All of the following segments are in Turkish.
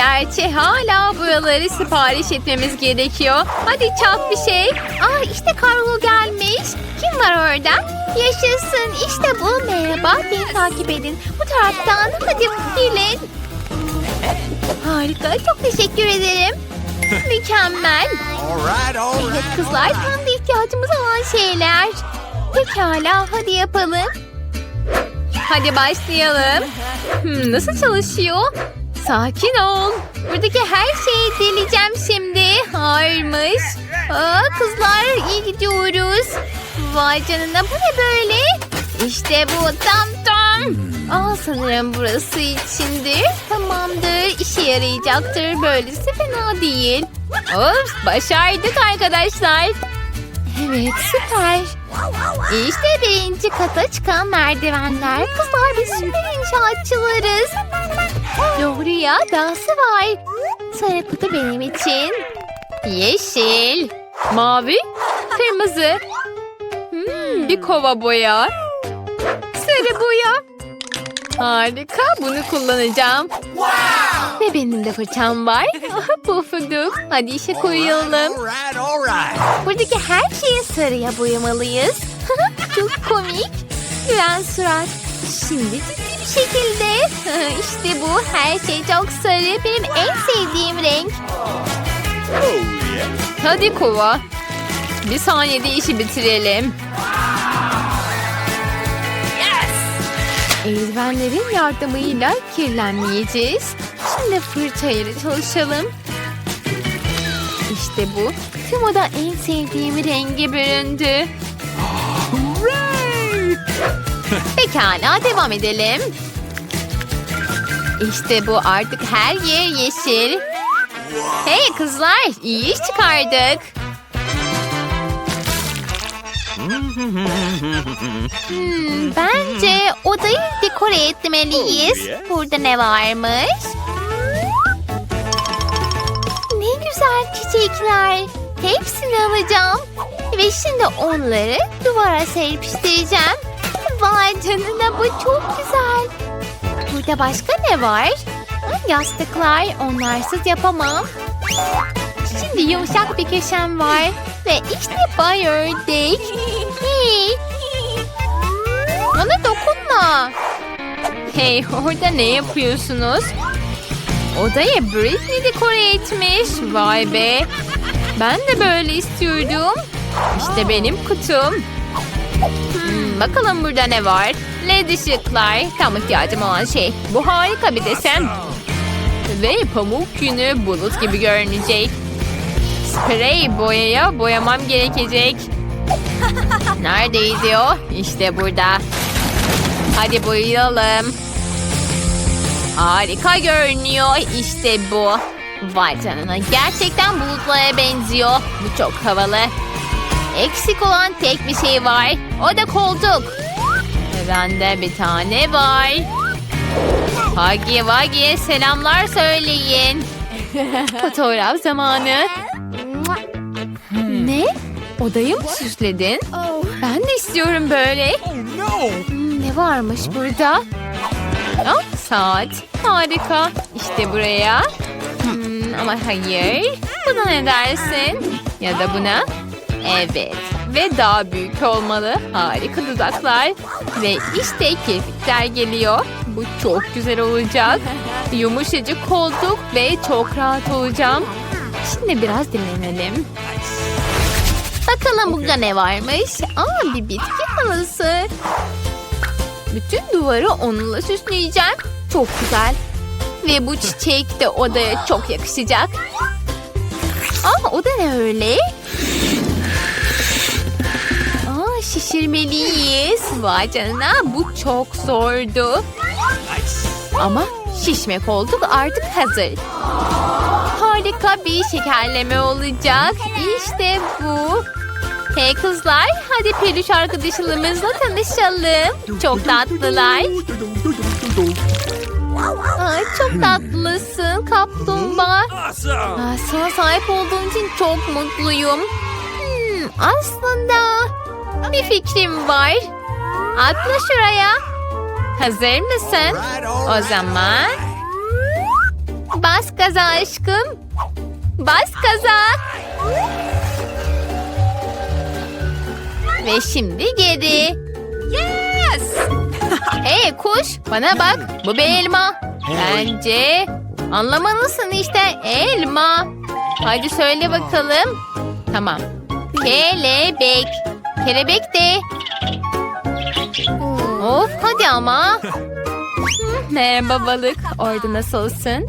Gerçi hala buraları sipariş etmemiz gerekiyor. Hadi çak bir şey. Aa işte kargo gelmiş. Kim var orada? Yaşasın işte bu. Merhaba beni takip edin. Bu taraftan hadi gelin. Harika çok teşekkür ederim. Mükemmel. Evet kızlar tam da ihtiyacımız olan şeyler. Pekala hadi yapalım. Hadi başlayalım. Hmm, nasıl çalışıyor? Sakin ol. Buradaki her şeyi deleceğim şimdi. Hayırmış. Aa, kızlar iyi gidiyoruz. Vay canına bu ne böyle? İşte bu tam tam. Aa, sanırım burası içindir. Tamamdır işe yarayacaktır. Böylesi fena değil. Of başardık arkadaşlar. Evet süper. İşte birinci kata çıkan merdivenler. Kızlar biz süper inşaatçılarız. Ya dahası var. Sarı kutu benim için. Yeşil. Mavi. Kırmızı. Hmm, bir kova boya. Sarı boya. Harika bunu kullanacağım. Ve benim de fırçam var. Pufuduk. Hadi işe right. Buradaki her şeyi sarıya boyamalıyız. Çok komik. Gülen surat. Şimdi ciddi şekilde. işte bu. Her şey çok sarı. Benim en sevdiğim renk. Hadi kova. Bir saniyede işi bitirelim. Eldivenlerin yardımıyla kirlenmeyeceğiz. Şimdi fırçayla çalışalım. İşte bu. Tüm oda en sevdiğim rengi büründü. Pekala devam edelim. İşte bu artık her yer yeşil. Hey kızlar iyi iş çıkardık. Hmm, bence odayı dekore etmeliyiz. Oh. Burada ne varmış? Ne güzel çiçekler. Hepsini alacağım. Ve şimdi onları duvara serpiştireceğim. Vay canına bu çok güzel. Burada başka ne var? Yastıklar onlarsız yapamam. Şimdi yumuşak bir köşem var. Ve işte bay ördek. Hey. Bana dokunma. Hey orada ne yapıyorsunuz? Odayı Britney dekore etmiş. Vay be. Ben de böyle istiyordum. İşte benim kutum. Hmm, bakalım burada ne var? LED ışıklar. Tam ihtiyacım olan şey. Bu harika bir desen. Ve pamuk yünü bulut gibi görünecek. Sprey boyaya boyamam gerekecek. Neredeydi o? İşte burada. Hadi boyayalım. Harika görünüyor. İşte bu. Vay canına gerçekten bulutlara benziyor. Bu çok havalı. Eksik olan tek bir şey var. O da koltuk. Ve bende bir tane var. Hagi Wagi selamlar söyleyin. Fotoğraf zamanı. ne? Odayı mı süsledin? Ben de istiyorum böyle. Oh. Hmm, Ne varmış burada? Ah, saat. Harika. İşte buraya. Hmm, ama hayır. Buna ne dersin? Ya da buna? Evet. Ve daha büyük olmalı. Harika dudaklar. Ve işte kirpikler geliyor. Bu çok güzel olacak. Yumuşacık koltuk ve çok rahat olacağım. Şimdi biraz dinlenelim. Bakalım burada ne varmış? Aa bir bitki halısı. Bütün duvarı onunla süsleyeceğim. Çok güzel. Ve bu çiçek de odaya çok yakışacak. Aa o da ne öyle? Aa şişirmeliyiz. Vay canına bu çok zordu. Ama şişme koltuk artık hazır. Harika bir şekerleme olacak. İşte bu. Hey kızlar, hadi peluş arkadaşlarımızla tanışalım. Çok tatlılar. Ay, çok tatlısın kaplumbağa. Aa, sana sahip olduğum için çok mutluyum. Hmm, aslında bir fikrim var. Atla şuraya. Hazır mısın? O zaman Bas gaza aşkım. Bas gaza. Ve şimdi geri. Yes! hey kuş bana bak bu bir elma. Bence anlamalısın işte elma. Hadi söyle bakalım. Tamam. Kelebek. Kelebek de. Of hadi ama. Merhaba balık. Orada nasılsın?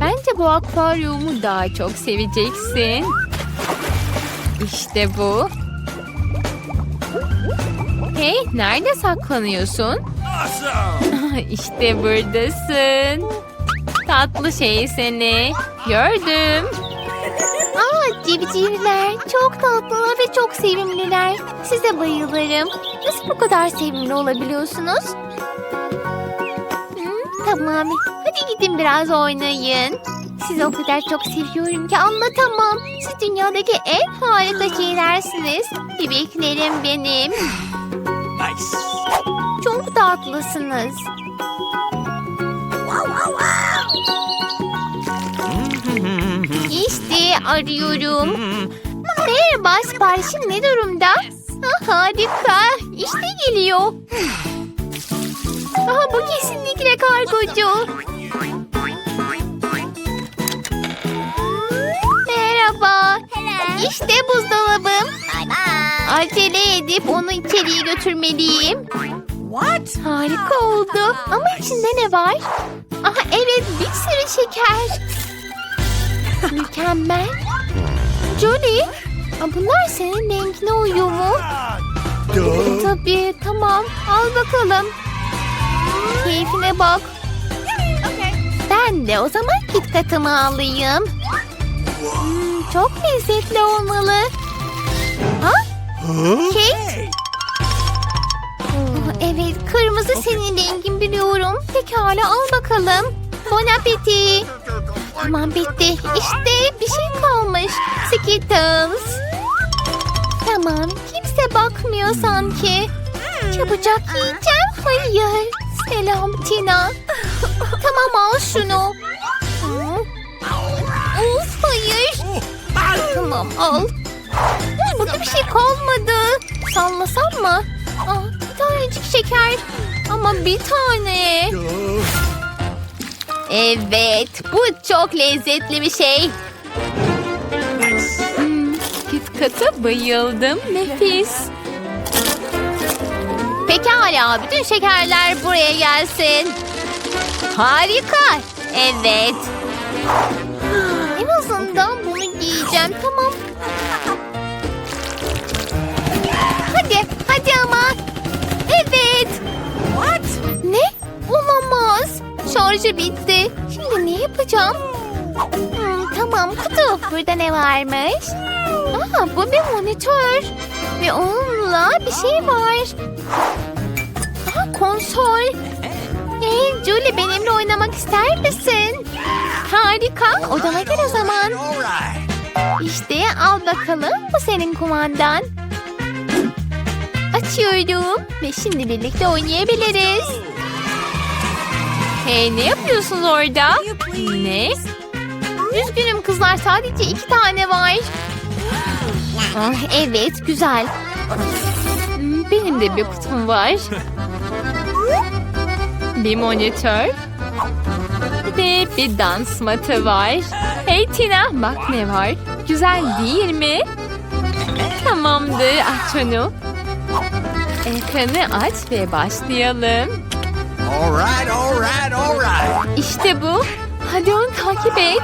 Bence bu akvaryumu daha çok seveceksin. İşte bu. Hey, nerede saklanıyorsun? İşte buradasın. Tatlı şey seni. Gördüm. Aa, civcivler çok tatlılar ve çok sevimliler. Size bayılırım. Nasıl bu kadar sevimli olabiliyorsunuz? Hmm, tamam. Hadi gidin biraz oynayın. Sizi o kadar çok seviyorum ki anlatamam. Siz dünyadaki en harika şeylersiniz. Bebeklerim benim. Nice. Çok tatlısınız. İşte arıyorum. Merhaba siparişim ne durumda? Ha, harika. İşte geliyor. Aha, bu kesinlikle kargocu. Merhaba. İşte buzdolabım. Acele edip onu içeriye götürmeliyim. What? Harika oldu. Ama içinde ne var? Aha evet bir sürü şeker. Mükemmel. Jolie, aa, bunlar senin rengine uyuyor mu? Duh. Tabii tamam al bakalım. Keyfine bak. Ben de o zaman KitKat'ımı alayım. Hmm, çok lezzetli olmalı. Ha? Kate? Oh, evet, kırmızı senin rengin biliyorum. Pekala al bakalım. Bon appetit. Tamam bitti. İşte bir şey kalmış. Skittles. Tamam, kimse bakmıyor sanki. Çabucak yiyeceğim. Hayır. Selam Tina. tamam al şunu. Of hayır. Tamam al. Burada bir şey kalmadı. Sallasam mı? Aa, bir tanecik şeker. Ama bir tane. Evet, bu çok lezzetli bir şey. Hmm, KitKat'a bayıldım. Nefis. Pekala, bütün şekerler buraya gelsin. Harika. Evet. Şarjı bitti. Şimdi ne yapacağım? Hmm, tamam kutu. Burada ne varmış? Aa, bu bir monitör. Ve onunla bir şey var. Aa, konsol. Hey Julie benimle oynamak ister misin? Harika. Odama gel o zaman. İşte al bakalım. Bu senin kumandan. Açıyorum. Ve şimdi birlikte oynayabiliriz. Hey ne yapıyorsunuz orada? Ne? Üzgünüm kızlar sadece iki tane var. Ah, evet güzel. Benim de bir kutum var. Bir monitör. Ve bir dans matı var. Hey Tina bak ne var. Güzel değil mi? Tamamdır aç onu. Ekranı aç ve başlayalım. All right, all right, all right. İşte bu. Hadi onu takip et.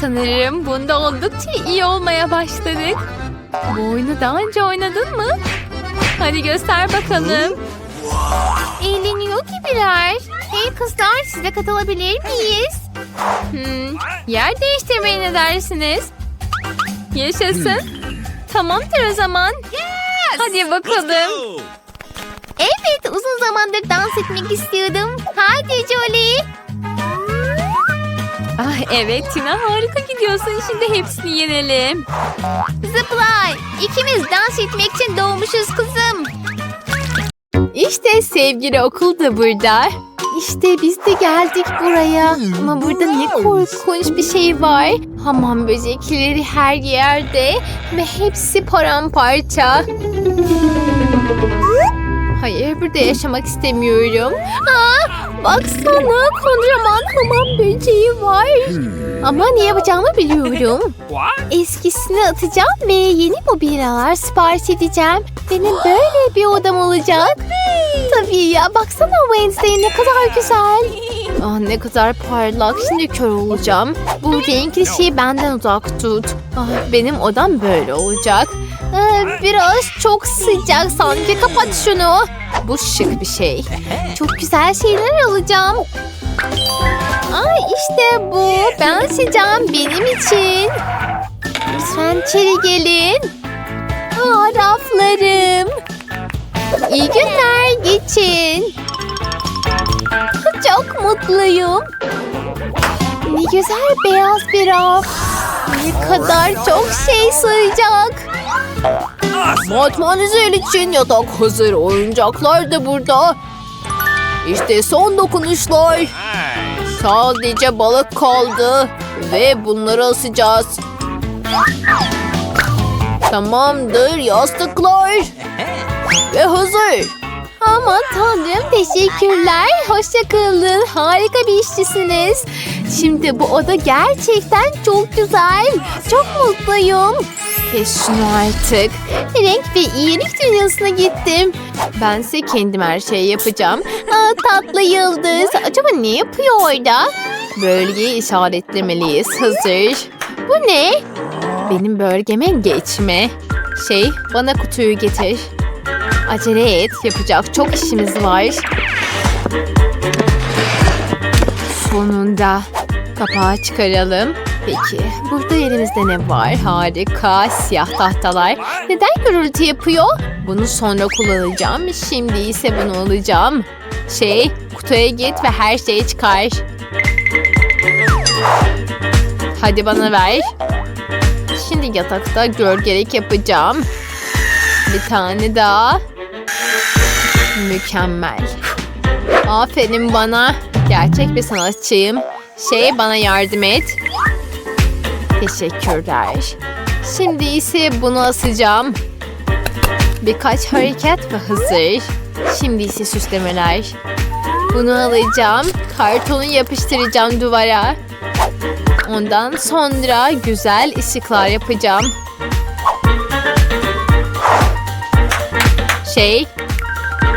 Sanırım bunda oldukça iyi olmaya başladık. Bu oyunu daha önce oynadın mı? Hadi göster bakalım. Eğleniyor gibiler. Hey kızlar size katılabilir miyiz? Hmm, yer değiştirmeye ne dersiniz? Yaşasın. Tamamdır o zaman. Hadi bakalım. Evet uzun zamandır dans etmek istiyordum. Hadi Jolie. Ah evet Tina harika gidiyorsun. Şimdi hepsini yenelim. Zıplay. İkimiz dans etmek için doğmuşuz kızım. İşte sevgili okul da burada. işte biz de geldik buraya. Ama burada ne korkunç bir şey var. Hamam böcekleri her yerde ve hepsi paramparça. Hayır, burada yaşamak istemiyorum. Aa, baksana, kocaman hamam böceği var. Ama ne yapacağımı biliyorum. Eskisini atacağım ve yeni mobilyalar sipariş edeceğim. Benim böyle bir odam olacak. Tabii ya, baksana Wednesday ne kadar güzel. Ah ne kadar parlak. Şimdi kör olacağım. Bu renkli şeyi benden uzak tut. Ah, benim odam böyle olacak. Ee, biraz çok sıcak sanki. Kapat şunu. Bu şık bir şey. Çok güzel şeyler alacağım. Ay işte bu. Ben seçeceğim benim için. Lütfen içeri gelin. Aa, raflarım. İyi günler geçin. Çok mutluyum. Ne güzel beyaz bir raf. Ne kadar çok şey sığacak. Matmazel için yatak hazır. Oyuncaklar da burada. İşte son dokunuşlar. Sadece balık kaldı. Ve bunları asacağız. Tamamdır yastıklar. Ve hazır. Aman tanrım teşekkürler. Hoşça kalın. Harika bir işçisiniz. Şimdi bu oda gerçekten çok güzel. Çok mutluyum. Kes şunu artık. Renk ve iyilik dünyasına gittim. Bense kendim her şeyi yapacağım. Aa, tatlı yıldız. Acaba ne yapıyor orada? Bölgeyi işaretlemeliyiz. Hazır. Bu ne? Benim bölgeme geçme. Şey, bana kutuyu getir. Acele et, yapacak çok işimiz var. Sonunda kapağı çıkaralım. Peki, burada elimizde ne var? Harika, siyah tahtalar. Neden gürültü yapıyor? Bunu sonra kullanacağım. Şimdi ise bunu alacağım. Şey, kutuya git ve her şeyi çıkar. Hadi bana ver. Şimdi yatakta gölgelik yapacağım. Bir tane daha. Mükemmel. Aferin bana. Gerçek bir sanatçıyım. Şey bana yardım et. Teşekkürler. Şimdi ise bunu asacağım. Birkaç hareket ve hazır. Şimdi ise süslemeler. Bunu alacağım. Kartonu yapıştıracağım duvara. Ondan sonra güzel ışıklar yapacağım. Şey,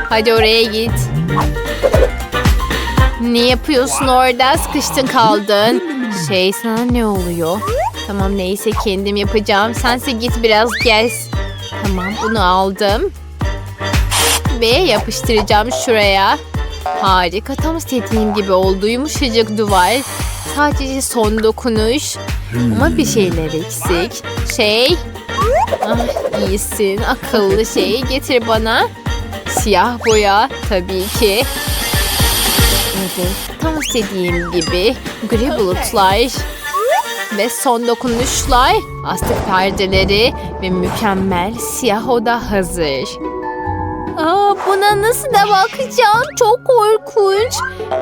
hadi oraya git. Ne yapıyorsun orada? Sıkıştın kaldın. Şey sana ne oluyor? Tamam neyse kendim yapacağım. Sense git biraz gez. Tamam bunu aldım. Ve yapıştıracağım şuraya. Harika tam istediğim gibi oldu. Yumuşacık duvar. Sadece son dokunuş. Ama bir şeyler eksik. Şey. Ah iyisin. Akıllı şey. Getir bana. Siyah boya tabii ki. Evet. Tam istediğim gibi. Gri bulutlar. Ve son dokunuşlar. Astık perdeleri. Ve mükemmel siyah oda hazır. Aa, buna nasıl da bakacağım? Çok korkunç.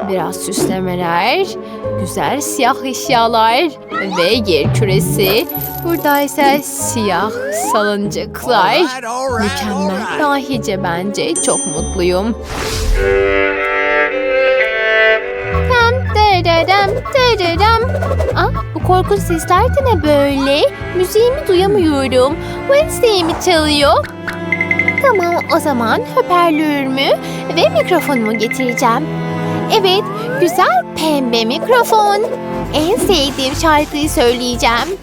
Biraz süslemeler, güzel siyah eşyalar ve yer küresi. Burada ise siyah salıncaklar. Mükemmel, dahice bence. Çok mutluyum. Tam dırırım. Ah, bu korkunç sesler de ne böyle? Müziğimi duyamıyorum. Wednesday mi çalıyor? Tamam o zaman hoparlörümü ve mikrofonumu getireceğim. Evet güzel pembe mikrofon. En sevdiğim şarkıyı söyleyeceğim.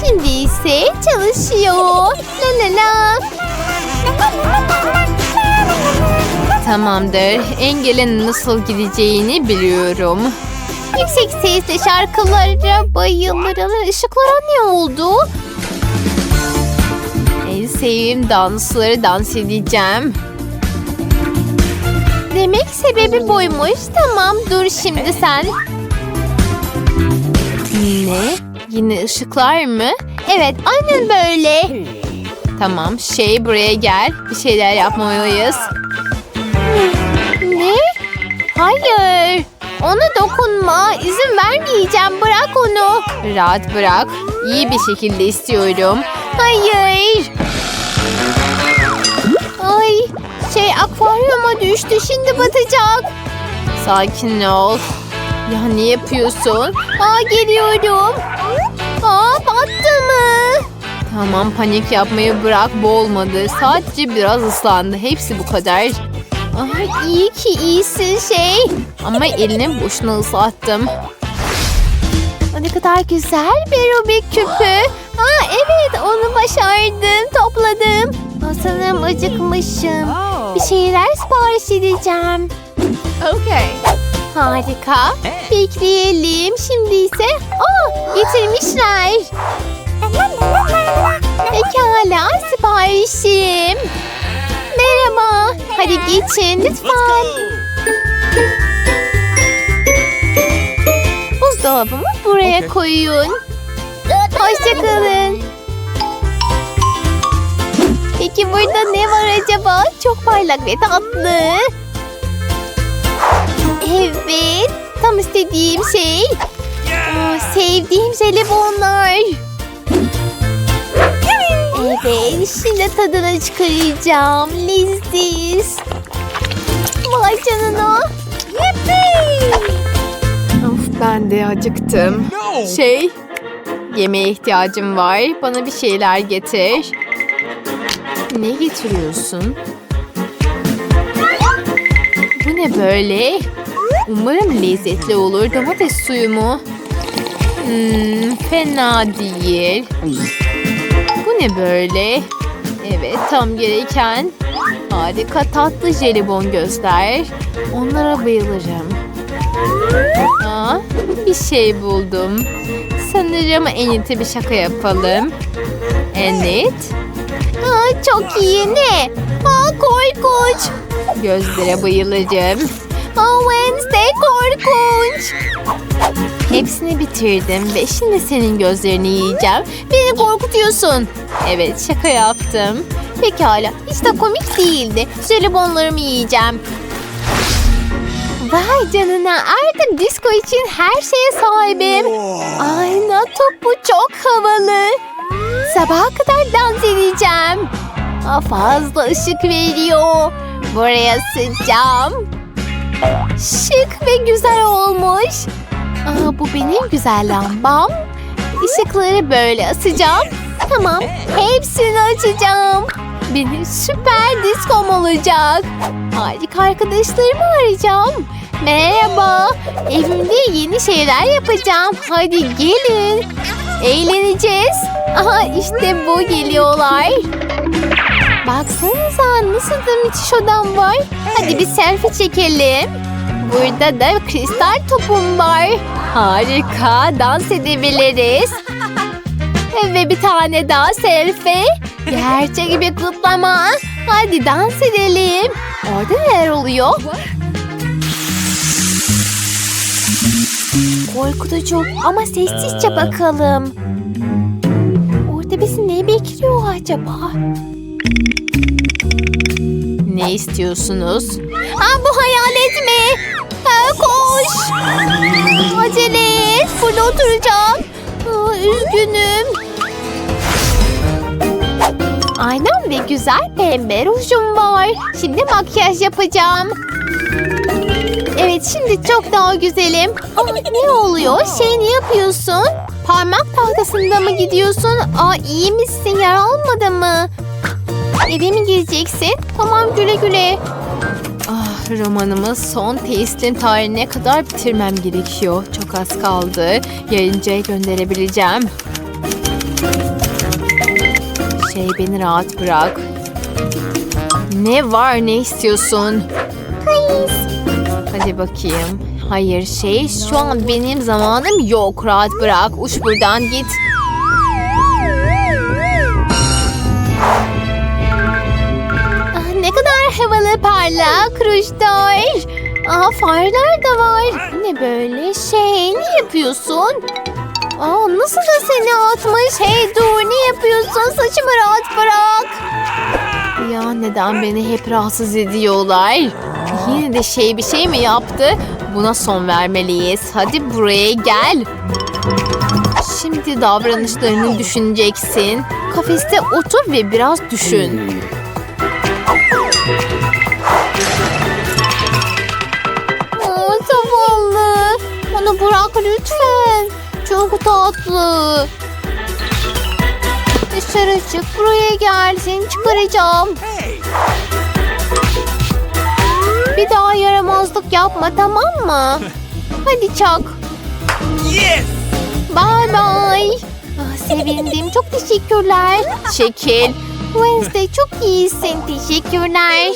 Şimdi ise çalışıyor. La la la. Tamamdır. Engelin nasıl gideceğini biliyorum. Yüksek sesle şarkılara bayılırım. Işıklara ne oldu? En sevdiğim dansları dans edeceğim. Demek sebebi buymuş. Tamam dur şimdi sen. Ne? Yine ışıklar mı? Evet aynen böyle. Tamam şey buraya gel. Bir şeyler yapmalıyız. Ne? Hayır. Ona dokunma. İzin vermeyeceğim. Bırak onu. Rahat bırak. İyi bir şekilde istiyorum. Hayır. Ay şey akvaryuma düştü. Şimdi batacak. Sakin ol. Ya ne yapıyorsun? Aa geliyorum. Aa battı mı? Tamam panik yapmayı bırak bu olmadı. Sadece biraz ıslandı. Hepsi bu kadar. Ay iyi ki iyisin şey. Ama elini boşuna ıslattım. Ne kadar güzel bir Rubik küpü. Aa evet onu başardım. Topladım. Sanırım acıkmışım. Bir şeyler sipariş edeceğim. Okay. Harika. Bekleyelim. Şimdi ise... Aa, getirmişler. Pekala siparişim. Merhaba. Hadi geçin lütfen. Buzdolabımı buraya koyun. Hoşçakalın. Peki burada ne var acaba? Çok parlak ve tatlı. Evet. Tam istediğim şey. Aa, sevdiğim jelibonlar. Evet. Şimdi tadını çıkaracağım. Leziz. Vay canına. Yippee. Of ben de acıktım. Şey, yemeğe ihtiyacım var. Bana bir şeyler getir. Ne getiriyorsun? Bu ne böyle? Umarım lezzetli olur. Domates suyu mu? Hmm, fena değil. Ne böyle? Evet, tam gereken. Harika tatlı jelibon gözler. Onlara bayılırım. Aa, bir şey buldum. Sanırım en iyisi bir şaka yapalım. Evet. Aa, çok iyi ne? Aa, korkunç. Gözlere bayılırım. Aa, Wednesday korkunç. Hepsini bitirdim ve şimdi senin gözlerini yiyeceğim. Beni korkutuyorsun. Evet şaka yaptım. Pekala hiç de komik değildi. Jelibonlarımı yiyeceğim. Vay canına artık disco için her şeye sahibim. Ayna topu çok havalı. Sabaha kadar dans edeceğim. Aa, fazla ışık veriyor. Buraya sıcağım. Şık ve güzel olmuş. Aa, bu benim güzel lambam. Işıkları böyle asacağım. Tamam, hepsini açacağım. Benim süper diskom olacak. Harika arkadaşlarımı arayacağım. Merhaba, evimde yeni şeyler yapacağım. Hadi gelin. Eğleneceğiz. Aha işte bu geliyorlar. Baksanıza nasıl da müthiş odam var. Hadi bir selfie çekelim. Burada da kristal topum var. Harika dans edebiliriz. Ve bir tane daha selfie. Gerçek bir kutlama. Hadi dans edelim. Orada neler oluyor? Korkutucu ama sessizce bakalım. Orada bizi ne bekliyor acaba? Ne istiyorsunuz? Aa, bu hayalet mi? Koş. Acele et. Burada oturacağım. Aa, üzgünüm. Aynam ve güzel pembe rujum var. Şimdi makyaj yapacağım. Evet şimdi çok daha güzelim. Aa, ne oluyor? Şey ne yapıyorsun? Parmak tahtasında mı gidiyorsun? Aa iyi misin? Yara almadı mı? Eve mi gireceksin? Tamam güle güle. Ah romanımı son teslim tarihine kadar bitirmem gerekiyor. Çok az kaldı. Yarınca gönderebileceğim. Şey beni rahat bırak. Ne var ne istiyorsun? Hadi bakayım. Hayır şey şu an benim zamanım yok. Rahat bırak. Uç buradan git. Havalı parlak rujlar. Aa, farlar da var. Ne böyle şey ne yapıyorsun? Aa, nasıl da seni atmış? Hey dur ne yapıyorsun? Saçımı rahat bırak. Ya neden beni hep rahatsız ediyorlar? Yine de şey bir şey mi yaptı? Buna son vermeliyiz. Hadi buraya gel. Şimdi davranışlarını düşüneceksin. Kafeste otur ve biraz düşün. Lütfen. Çok tatlı. Dışarı çık buraya gel. Seni çıkaracağım. Bir daha yaramazlık yapma tamam mı? Hadi çak. Yes! Bye bye. Ah, sevindim. Çok teşekkürler. Çekil. Wednesday çok iyisin. Teşekkürler.